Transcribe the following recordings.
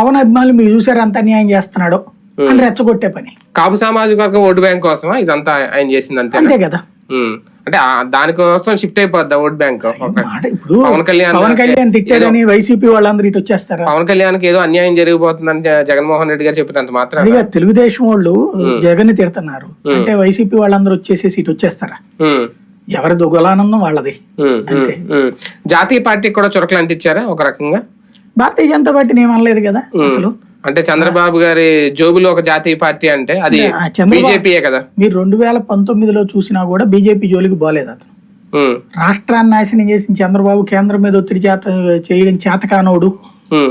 పవన్ అభిమానులు మీరు చూసారు అంత అన్యాయం చేస్తున్నాడో. అని రెచ్చగొట్టే పని. కాపు సామాజిక వర్గం ఓటు బ్యాంక్ కోసమా? ఇదంతా ఆయన చేసింది అంతే అంతే కదా. అంటే దానికోసం షిఫ్ట్ అయిపోద్ది ఓట్ బ్యాంక్? ఇప్పుడు పవన్ కళ్యాణ్ పవన్ కళ్యాణ్ తిట్టాడని వైసీపీ వాళ్ళందరూ ఇటు వచ్చేస్తారా? పవన్ కళ్యాణ్కి ఏదో అన్యాయం జరిగిపోతుందని జగన్మోహన్ రెడ్డి గారు చెప్పినంత మాత్రం అదిగా తెలుగుదేశం వాళ్ళు జగన్ తిడుతున్నారు. అంటే వైసీపీ వాళ్ళందరూ వచ్చేసేసి ఇటు వచ్చేస్తారా? ఎవరి దుగలానందం వాళ్ళది. అంతే. జాతీయ పార్టీకి కూడా చురకలు అంటించారా ఒక రకంగా? భారతీయ జనతా పార్టీ నేను అనలేదు కదా అసలు. అంటే చంద్రబాబు గారి జోబులో ఒక జాతీయ పార్టీ అంటే అది బీజేపీయే కదా. మీరు రెండు వేల పంతొమ్మిదిలో చూసినా కూడా బీజేపీ జోలికి పోలేదు అతను. రాష్ట్రాన్ని నాశనం చేసిన చంద్రబాబు కేంద్రం మీద ఒత్తిడి చేత చేయడం చేతకానోడు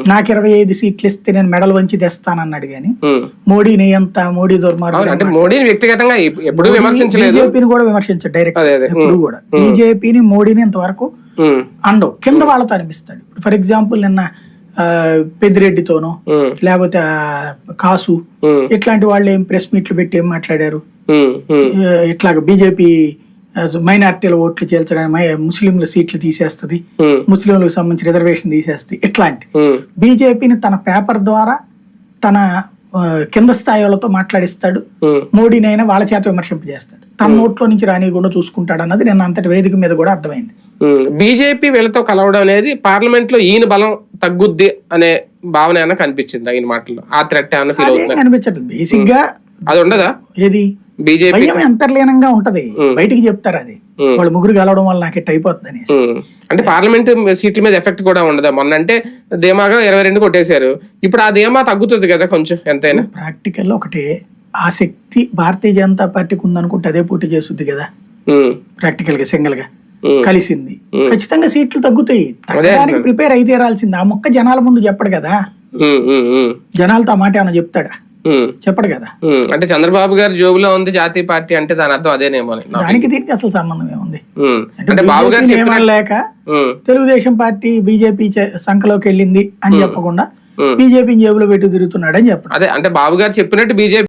నాకు ఇరవై ఐదు సీట్లు ఇస్తే నేను మెడల్ వంచి తెస్తానన్నాడు ఉమ్. మోడీని ఎంత మోడీ దుర్మార్గం అంటే మోడీని వ్యక్తిగతంగా ఎప్- ఎప్పుడూ విమర్శించలేదు. బీజేపీని కూడా విమర్శించాడు డైరెక్ట్ ఎప్పుడు కూడా. బీజేపీని మోడీని ఇంతవరకు అండవు. కింద వాళ్ళతో అనిపిస్తాడు. ఫర్ ఎగ్జాంపుల్ నిన్న పెద్దిరెడ్డితోనో లేకపోతే కాసు ఇట్లాంటి వాళ్ళు ఏం ప్రెస్ మీట్లు పెట్టి ఏం మాట్లాడారు? ఇట్లాగ బీజేపీ మైనార్టీల ఓట్లు చేల్చడానికి ముస్లింల సీట్లు తీసేస్తుంది ముస్లింలకు సంబంధించి రిజర్వేషన్ తీసేస్తుంది ఇట్లాంటి. బీజేపీని తన పేపర్ ద్వారా తన కింద స్థాయి వాళ్ళతో మాట్లాడిస్తాడు. ఉమ్. మోడీని అయినా వాళ్ళ చేత విమర్శింపజేస్తాడు. తన నోట్లో నుంచి రానియకుండా చూసుకుంటాడు అన్నది నేను అంతటి వేదిక మీద కూడా అర్థమైంది. బీజేపీ వీళ్ళతో కలవడం అనేది పార్లమెంట్లో ఈయన బలం తగ్గుద్ది అనే భావన ఏమైనా కనిపించింది ఈయన మాటల్లో? ఆ థ్రెట్ ఏమైనా ఫీల్ అవుతుంది? కనిపించదు. బేసిక్గా అది ఉండదా? ఏది? బీజేపీ అంతర్లీనంగా ఉంటది. బయటికి చెప్తారు అది. వాళ్ళు ముగ్గురు కలవడం వల్ల నాకు ఇట్ అయిపోతుంది అనేసి. అంటే పార్లమెంట్ సీట్ల మీద ఎఫెక్ట్ కూడా ఉండదా? మొన్న అంటే ధీమాగా ఇరవై రెండు కొట్టేశారు. ఇప్పుడు ఆ ధీమా తగ్గుతుంది కదా కొంచెం ఎంతైనా? ప్రాక్టికల్ ఒకటే. ఆ శక్తి భారతీయ జనతా పార్టీకి ఉందనుకుంటే అదే పోటీ చేస్తుంది కదా. ప్రాక్టికల్గా సింగిల్గా కలిసింది. ఖచ్చితంగా సీట్లు తగ్గుతాయి. తగ్గడానికి ప్రిపేర్ అయితే రాల్సింది. ఆ మొక్క జనాల ముందు చెప్పడు కదా. జనాలతో ఆ మాట ఏమైనా చెప్తాడా? చెప్పడు కదా. అంటే చంద్రబాబు గారి జోబులో ఉంది జాతీయ పార్టీ అంటే దాని అర్థం అదేనేమో. దానికి దీనికి అసలు సంబంధం ఏముంది. అంటే బాబు గారు ఉమ్, తెలుగుదేశం పార్టీ బీజేపీ సంఖలోకి వెళ్ళింది అని చెప్పకుండా. బీజేపీ జేబులో పెట్టి తిరుగుతున్నాడని చెప్పడం. అదే అంటే బాబు గారు చెప్పినట్టు బీజేపీ